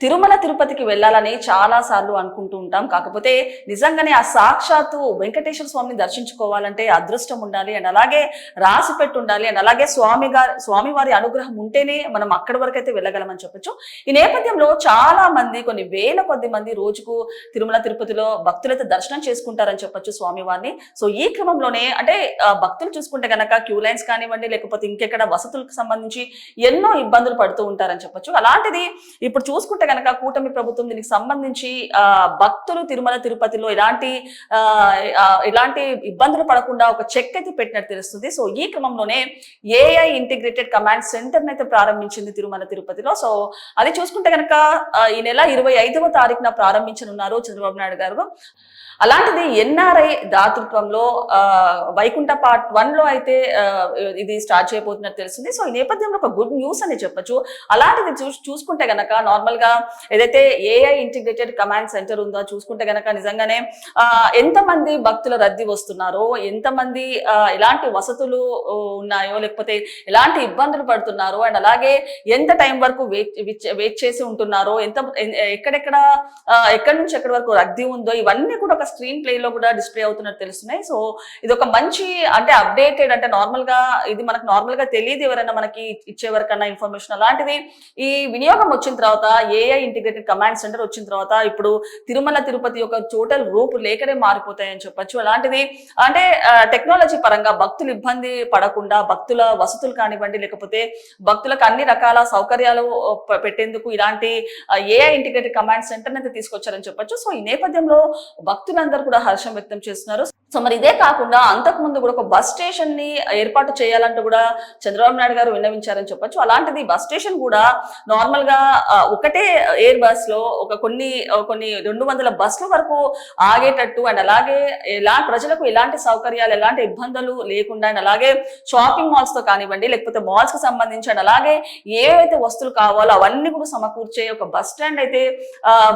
తిరుమల తిరుపతికి వెళ్ళాలని చాలా సార్లు అనుకుంటూ ఉంటాం. కాకపోతే నిజంగానే ఆ సాక్షాత్తు వెంకటేశ్వర స్వామిని దర్శించుకోవాలంటే అదృష్టం ఉండాలి. అండ్ అలాగే రాసి పెట్టి ఉండాలి అండ్ అలాగే స్వామి గారి స్వామి వారి అనుగ్రహం ఉంటేనే మనం అక్కడి వరకు అయితే వెళ్ళగలమని చెప్పొచ్చు. ఈ నేపథ్యంలో చాలా మంది కొన్ని వేల కొద్ది మంది రోజుకు తిరుమల తిరుపతిలో భక్తులైతే దర్శనం చేసుకుంటారని చెప్పొచ్చు స్వామి వారిని సో ఈ క్రమంలోనే అంటే భక్తులు చూసుకుంటే గనక క్యూ లైన్స్ కానివ్వండి లేకపోతే ఇంకెక్కడ వసతులకు సంబంధించి ఎన్నో ఇబ్బందులు పడుతూ ఉంటారని చెప్పొచ్చు. అలాంటిది ఇప్పుడు చూసుకుంటే గనక కూటమి ప్రభుత్వం దీనికి సంబంధించి భక్తులు తిరుమల తిరుపతిలో ఎలాంటి ఎలాంటి ఇబ్బందులు పడకుండా ఒక చెక్ అయితే పెట్టినట్టు తెలుస్తుంది. సో ఈ క్రమంలోనే ఏఐ ఇంటిగ్రేటెడ్ కమాండ్ సెంటర్ అయితే ప్రారంభించింది తిరుమల తిరుపతిలో. సో అది చూసుకుంటే కనుక ఈ నెల ఇరవై ఐదవ తారీఖున ప్రారంభించనున్నారు చంద్రబాబు నాయుడు గారు. అలాంటిది ఎన్ఆర్ఐ దాతృత్వంలో వైకుంఠ పార్ట్ వన్లో అయితే ఇది స్టార్ట్ చేయబోతున్నట్టు తెలుస్తుంది. సో ఈ నేపథ్యంలో ఒక గుడ్ న్యూస్ అని చెప్పొచ్చు. అలాంటిది చూసుకుంటే గనక నార్మల్గా ఏదైతే ఏఐ ఇంటిగ్రేటెడ్ కమాండ్ సెంటర్ ఉందో చూసుకుంటే గనక నిజంగానే ఎంతమంది భక్తుల రద్దీ వస్తున్నారో ఎంతమంది ఎలాంటి వసతులు ఉన్నాయో లేకపోతే ఎలాంటి ఇబ్బందులు పడుతున్నారో అండ్ అలాగే ఎంత టైం వరకు వెయిట్ చేసి ఉంటున్నారో ఎంత ఎక్కడెక్కడ ఎక్కడి నుంచి ఎక్కడి వరకు రద్దీ ఉందో ఇవన్నీ కూడా ఒక స్క్రీన్ ప్లే లో కూడా డిస్ప్లే అవుతున్నట్టు తెలుస్తున్నాయి. సో ఇది ఒక మంచి అంటే అప్డేటెడ్ అంటే నార్మల్గా ఇది మనకు నార్మల్గా తెలియదు ఎవరైనా మనకి ఇచ్చే వరకన్నా ఇన్ఫర్మేషన్ అలాంటిది. ఈ వినియోగం వచ్చిన తర్వాత ఏఐ ఇంటిగ్రేటెడ్ కమాండ్ సెంటర్ వచ్చిన తర్వాత ఇప్పుడు తిరుమల తిరుపతి యొక్క టోటల్ రూపు లేకనే మారిపోతాయని చెప్పొచ్చు. అలాంటిది అంటే టెక్నాలజీ పరంగా భక్తులు ఇబ్బంది పడకుండా భక్తుల వసతులు కానివ్వండి లేకపోతే భక్తులకు అన్ని రకాల సౌకర్యాలు పెట్టేందుకు ఇలాంటి ఏఐ ఇంటిగ్రేటెడ్ కమాండ్ సెంటర్ అయితే తీసుకొచ్చారని చెప్పొచ్చు. సో ఈ నేపథ్యంలో భక్తులందరూ కూడా హర్షం వ్యక్తం చేస్తున్నారు. సో మరి ఇదే కాకుండా అంతకు ముందు కూడా ఒక బస్ స్టేషన్ని ఏర్పాటు చేయాలంటూ కూడా చంద్రబాబు నాయుడు గారు విన్నవించారని చెప్పొచ్చు. అలాంటిది బస్ స్టేషన్ కూడా నార్మల్గా ఒకటే ఎయిర్ బస్లో ఒక కొన్ని కొన్ని రెండు వందల బస్సుల వరకు ఆగేటట్టు అండ్ అలాగే ఎలా ప్రజలకు ఎలాంటి సౌకర్యాలు ఎలాంటి ఇబ్బందులు లేకుండా అండ్ అలాగే షాపింగ్ మాల్స్తో కానివ్వండి లేకపోతే మాల్స్కి సంబంధించి అండ్ అలాగే ఏవైతే వస్తువులు కావాలో అవన్నీ కూడా సమకూర్చే ఒక బస్ స్టాండ్ అయితే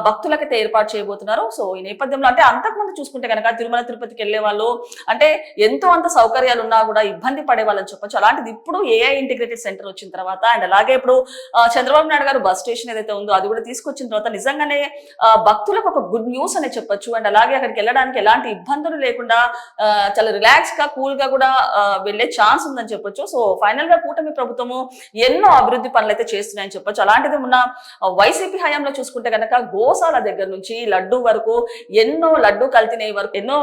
భక్తులకైతే ఏర్పాటు చేయబోతున్నారు. సో ఈ నేపథ్యంలో అంటే అంతకుముందు చూసుకుంటే కనుక తిరుమల తిరుపతికి వెళ్ళే వాళ్ళు అంటే ఎంతో అంత సౌకర్యాలు ఉన్నా కూడా ఇబ్బంది పడే వాళ్ళని చెప్పొచ్చు. అలాంటిది ఇప్పుడు ఏఐ ఇంటిగ్రేటెడ్ సెంటర్ వచ్చిన తర్వాత అండ్ అలాగే ఇప్పుడు చంద్రబాబు నాయుడు గారు బస్ స్టేషన్ ఏదైతే ఉందో అది కూడా తీసుకొచ్చిన తర్వాత నిజంగానే భక్తులకు ఒక గుడ్ న్యూస్ అనే చెప్పొచ్చు. అండ్ అలాగే అక్కడికి వెళ్ళడానికి ఎలాంటి ఇబ్బందులు లేకుండా చాలా రిలాక్స్గా కూల్గా కూడా వెళ్ళే ఛాన్స్ ఉందని చెప్పొచ్చు. సో ఫైనల్గా కూటమి ప్రభుత్వము ఎన్నో అభివృద్ధి పనులు అయితే చేస్తున్నాయని చెప్పొచ్చు. అలాంటిది ఉన్న వైసీపీ హయాంలో చూసుకుంటే కనుక గోశాల దగ్గర నుంచి లడ్డు వరకు ఎన్నో లడ్డు కల్తీనే వరకు ఎన్నో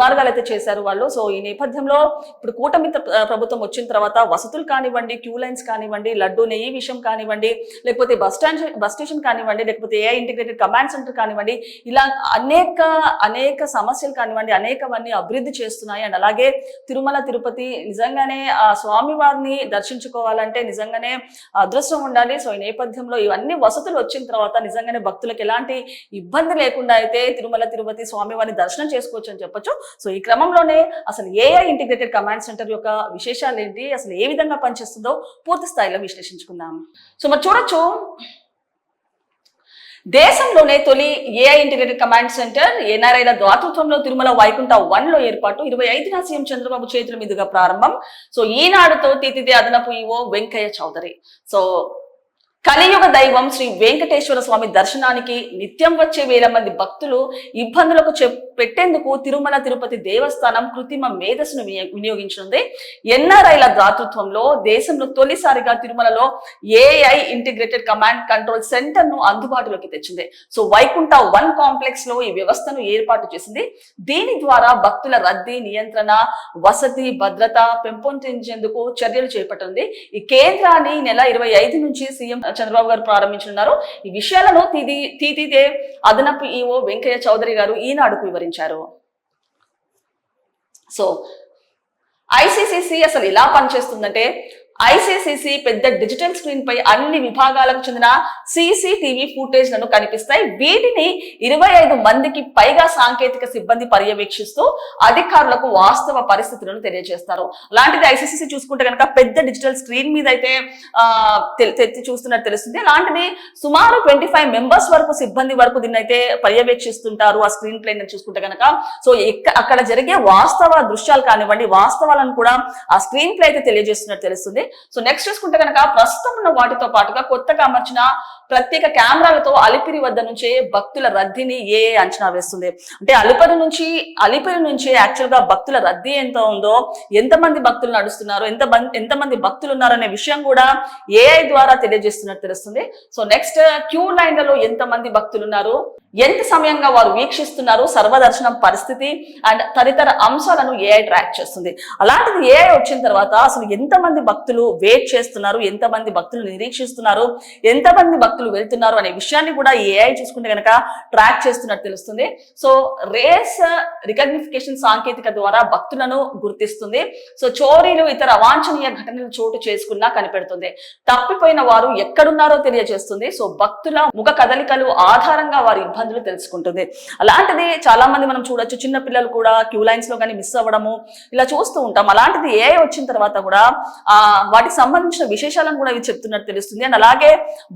దుర్మార్గాలు అయితే చేశారు వాళ్ళు. సో ఈ నేపథ్యంలో ఇప్పుడు కూటమి ప్రభుత్వం వచ్చిన తర్వాత వసతులు కానివ్వండి క్యూ లైన్స్ కానివ్వండి లడ్డూ నెయ్యి విషయం కానివ్వండి లేకపోతే బస్ స్టాండ్ బస్ స్టేషన్ కానివ్వండి లేకపోతే ఏ ఇంటిగ్రేటెడ్ కమాండ్ సెంటర్ కానివ్వండి ఇలా అనేక అనేక సమస్యలు కానివ్వండి అనేకవన్నీ అభివృద్ధి చేస్తున్నాయి. అండ్ అలాగే తిరుమల తిరుపతి నిజంగానే ఆ స్వామి వారిని దర్శించుకోవాలంటే నిజంగానే అదృష్టం ఉండాలి. సో ఈ నేపథ్యంలో ఇవన్నీ వసతులు వచ్చిన తర్వాత నిజంగానే భక్తులకు ఎలాంటి ఇబ్బంది లేకుండా అయితే తిరుమల తిరుపతి స్వామివారిని దర్శనం చేసుకోవచ్చు అని చెప్పొచ్చు. సో ఈ క్రమంలోనే అసలు ఏఐ ఇంటిగ్రేటెడ్ కమాండ్ సెంటర్ యొక్క విశేషాలు ఏంటి అసలు ఏ విధంగా పనిచేస్తుందో పూర్తి స్థాయిలో విశ్లేషించుకుందాం. సో మరి చూడొచ్చు. దేశంలోనే తొలి ఏఐ ఇంటిగ్రేటెడ్ కమాండ్ సెంటర్ ఎన్ఆర్ఐల దాతృత్వంలో తిరుమల వైకుంఠ వన్లో ఏర్పాటు ఇరవై ఐదున సీఎం చంద్రబాబు చేతుల మీదుగా ప్రారంభం. సో ఈనాడుతో తీతిదే అదనపు ఈవో వెంకయ్య చౌదరి. సో కలియుగ దైవం శ్రీ వెంకటేశ్వర స్వామి దర్శనానికి నిత్యం వచ్చే వేల మంది భక్తులు ఇబ్బందులకు చెప్ పెట్టేందుకు తిరుమల తిరుపతి దేవస్థానం కృత్రిమ మేధస్సును వినియోగించనుంది ఎన్ఆర్ఐల దాతృత్వంలో దేశంలో తొలిసారిగా తిరుమలలో ఏఐ ఇంటిగ్రేటెడ్ కమాండ్ కంట్రోల్ సెంటర్ను అందుబాటులోకి తెచ్చింది. సో వైకుంఠ వన్ కాంప్లెక్స్లో ఈ వ్యవస్థను ఏర్పాటు చేసింది. దీని ద్వారా భక్తుల రద్దీ నియంత్రణ వసతి భద్రత పెంపొందించేందుకు చర్యలు చేపట్టింది. ఈ కేంద్రాన్ని నెల ఇరవై ఐదు నుంచి సీఎం చంద్రబాబు గారు ప్రారంభించనున్నారు. ఈ విషయాలను తీది తీతిదే అదనపు ఈఓ వెంకయ్య చౌదరి గారు ఈనాడుకు వివరించారు. సో ఐసీసీసీ అసలు ఎలా పనిచేస్తుందంటే ఐసీసీసీ పెద్ద డిజిటల్ స్క్రీన్ పై అన్ని విభాగాలకు చెందిన సీసీటీవీ ఫుటేజ్లను కనిపిస్తాయి. వీటిని ఇరవై ఐదు మందికి పైగా సాంకేతిక సిబ్బంది పర్యవేక్షిస్తూ అధికారులకు వాస్తవ పరిస్థితులను తెలియజేస్తారు. అలాంటిది ఐసీసీసీ చూసుకుంటే కనుక పెద్ద డిజిటల్ స్క్రీన్ మీద అయితే తెచ్చి చూస్తున్నట్టు తెలుస్తుంది. అలాంటిది సుమారు ట్వంటీ ఫైవ్ మెంబర్స్ వరకు సిబ్బంది వరకు దీన్ని అయితే పర్యవేక్షిస్తుంటారు ఆ స్క్రీన్ ప్లే చూసుకుంటే కనుక. సో ఎక్క- అక్కడ జరిగే వాస్తవ దృశ్యాలు కానివ్వండి వాస్తవాలను కూడా ఆ స్క్రీన్ ప్లే అయితే తెలియజేస్తున్నట్టు తెలుస్తుంది. సో నెక్స్ట్ చూసుకుంటే కనుక ప్రస్తుతం ఉన్న వాటితో పాటుగా కొత్తగా అమర్చిన ప్రత్యేక కెమెరాలతో అలిపిరి వద్ద నుంచే భక్తుల రద్దీని ఏ అంచనా వేస్తుంది? అంటే అలిపిరి నుంచి అలిపిరి నుంచి యాక్చువల్గా భక్తుల రద్దీ ఎంత ఉందో ఎంతమంది భక్తులు నడుస్తున్నారు ఎంత ఎంతమంది భక్తులు ఉన్నారనే విషయం కూడా ఏఐ ద్వారా తెలియజేస్తున్నట్టు తెలుస్తుంది. సో నెక్స్ట్ క్యూ లైన్లలో ఎంతమంది భక్తులు ఉన్నారు? ఎంత సమయంగా వారు వీక్షిస్తున్నారు? సర్వదర్శనం పరిస్థితి అండ్ తదితర అంశాలను ఏఐ ట్రాక్ చేస్తుంది? అలాంటిది ఏఐ వచ్చిన తర్వాత అసలు ఎంతమంది భక్తులు భక్తులు వెయిట్ చేస్తున్నారు ఎంతమంది భక్తులు నిరీక్షిస్తున్నారు ఎంతమంది భక్తులు వెళ్తున్నారు అనే విషయాన్ని కూడా ఏఐ చూసుకుంటే కనుక ట్రాక్ చేస్తున్నట్టు తెలుస్తుంది. సో రేస్ రికగ్నిఫికేషన్ సాంకేతిక ద్వారా భక్తులను గుర్తిస్తుంది. సో చోరీలు ఇతర అవాంఛనీయ ఘటనలు చోటు చేసుకున్నా కనిపెడుతుంది. తప్పిపోయిన వారు ఎక్కడున్నారో తెలియజేస్తుంది. సో భక్తుల ముఖ కదలికలు ఆధారంగా వారి ఇబ్బందులు తెలుసుకుంటుంది. అలాంటిది చాలా మంది మనం చూడొచ్చు. చిన్న పిల్లలు కూడా క్యూ లైన్స్లో కానీ మిస్ అవ్వడము ఇలా చూస్తూ ఉంటాం. అలాంటిది ఏ వచ్చిన తర్వాత కూడా ఆ వాటికి సంబంధించిన విశేషాలను కూడా ఇవి చెప్తున్నట్టు తెలుస్తుంది. అండ్ అలాగే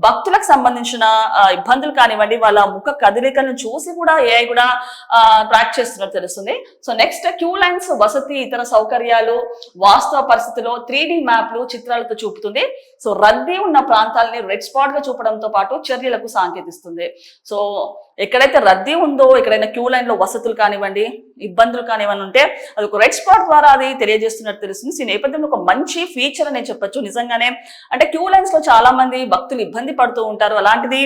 భక్తులకు సంబంధించిన ఇబ్బందులు కానివ్వండి వాళ్ళ ముఖ కదలికలను చూసి కూడా ఏఐ కూడా ట్రాక్ చేస్తున్నట్టు తెలుస్తుంది. సో నెక్స్ట్ క్యూ లైన్స్ వసతి ఇతర సౌకర్యాలు వాస్తవ పరిస్థితిలో త్రీ డి మ్యాప్లు చిత్రాలతో చూపుతుంది. సో రద్దీ ఉన్న ప్రాంతాలని రెడ్ స్పాట్గా చూపడంతో పాటు చర్యలకు సాంకేతిస్తుంది. సో ఎక్కడైతే రద్దీ ఉందో ఎక్కడైనా క్యూ లైన్లో వసతులు కానివ్వండి ఇబ్బందులు కానివ్వండి ఉంటే అది ఒక రెడ్ స్పాట్ ద్వారా అది తెలియజేస్తున్నట్టు తెలుస్తుంది. ఈ నేపథ్యంలో ఒక మంచి ఫీచర్ అనే చెప్పొచ్చు. నిజంగానే అంటే క్యూ లైన్స్లో చాలా మంది భక్తులు ఇబ్బంది పడుతూ ఉంటారు. అలాంటిది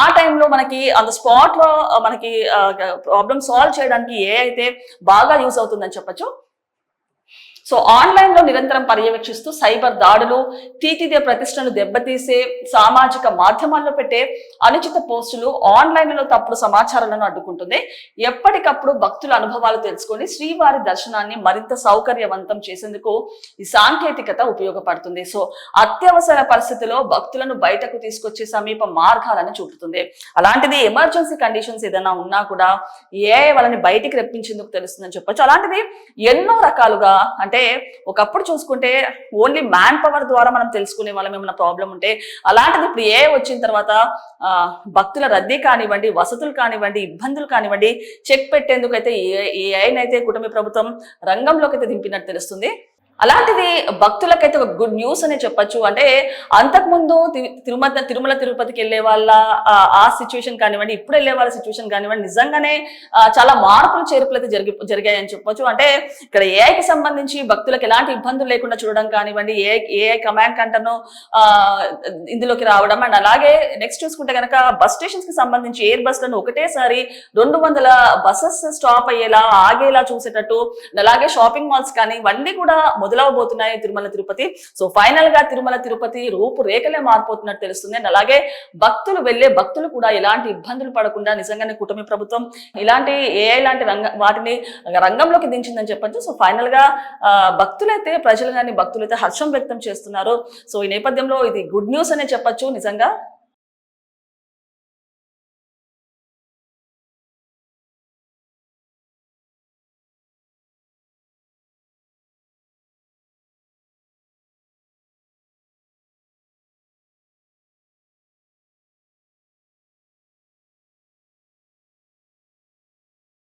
ఆ టైంలో మనకి అంత స్పాట్లో మనకి ప్రాబ్లమ్ సాల్వ్ చేయడానికి ఏ అయితే బాగా యూస్ అవుతుందని చెప్పొచ్చు. సో ఆన్లైన్లో నిరంతరం పర్యవేక్షిస్తూ సైబర్ దాడులు తీతిదే ప్రతిష్టను దెబ్బతీసే సామాజిక మాధ్యమాల్లో పెట్టే అనుచిత పోస్టులు ఆన్లైన్లో తప్పుడు సమాచారాలను అడ్డుకుంటుంది. ఎప్పటికప్పుడు భక్తుల అనుభవాలు తెలుసుకొని శ్రీవారి దర్శనాన్ని మరింత సౌకర్యవంతం చేసేందుకు ఈ సాంకేతికత ఉపయోగపడుతుంది. సో అత్యవసర పరిస్థితిలో భక్తులను బయటకు తీసుకొచ్చే సమీప మార్గాలను చూపుతుంది. అలాంటిది ఎమర్జెన్సీ కండిషన్స్ ఏదైనా ఉన్నా కూడా ఏ వాళ్ళని బయటికి రప్పించేందుకు తెలుస్తుందని చెప్పొచ్చు. అలాంటిది ఎన్నో రకాలుగా అంటే ఒకప్పుడు చూసుకుంటే ఓన్లీ మ్యాన్ పవర్ ద్వారా మనం తెలుసుకునే వాళ్ళం ఏమైనా ప్రాబ్లం ఉంటే అలాంటిది ఇప్పుడు ఏ వచ్చిన తర్వాత ఆ, భక్తుల రద్దీ కానివ్వండి వసతులు కానివ్వండి ఇబ్బందులు కానివ్వండి చెక్ పెట్టేందుకు అయితే ఏ ఏఐనైతే కుటుంబ ప్రభుత్వం రంగంలోకి అయితే దింపినట్టు తెలుస్తుంది. అలాంటిది భక్తులకైతే ఒక గుడ్ న్యూస్ అనే చెప్పొచ్చు. అంటే అంతకుముందు తిరుమల తిరుమల తిరుపతికి వెళ్ళే వాళ్ళ ఆ, సిచ్యువేషన్ కానివ్వండి ఇప్పుడు వెళ్ళే వాళ్ళ సిచ్యువేషన్ కానివ్వండి నిజంగానే చాలా మార్పులు చేర్పులు అయితే జరిగి జరిగాయని చెప్పొచ్చు. అంటే ఇక్కడ ఏఐకి సంబంధించి భక్తులకు ఎలాంటి ఇబ్బందులు లేకుండా చూడడం కానివ్వండి ఏ ఏఐ కమాండ్ కంటను ఇందులోకి రావడం. అండ్ అలాగే నెక్స్ట్ చూసుకుంటే కనుక బస్ స్టేషన్స్కి సంబంధించి ఎయిర్ బస్లను ఒకటేసారి రెండు వందల బస్సెస్ స్టాప్ అయ్యేలా ఆగేలా చూసేటట్టు. అలాగే షాపింగ్ మాల్స్ కానీ ఇవన్నీ కూడా మొదలవబోతున్నాయి తిరుమల తిరుపతి. సో ఫైనల్గా తిరుమల తిరుపతి రూపురేఖలే మారిపోతున్నట్టు తెలుస్తుంది. అండ్ అలాగే భక్తులు వెళ్ళే భక్తులు కూడా ఎలాంటి ఇబ్బందులు పడకుండా నిజంగానే కూటమి ప్రభుత్వం ఇలాంటి ఏఐ లాంటి రంగ వాటిని రంగంలోకి దించిందని చెప్పొచ్చు. సో ఫైనల్గా భక్తులైతే ప్రజలు కానీ భక్తులైతే హర్షం వ్యక్తం చేస్తున్నారు. సో ఈ నేపథ్యంలో ఇది గుడ్ న్యూస్ అనే చెప్పొచ్చు. నిజంగా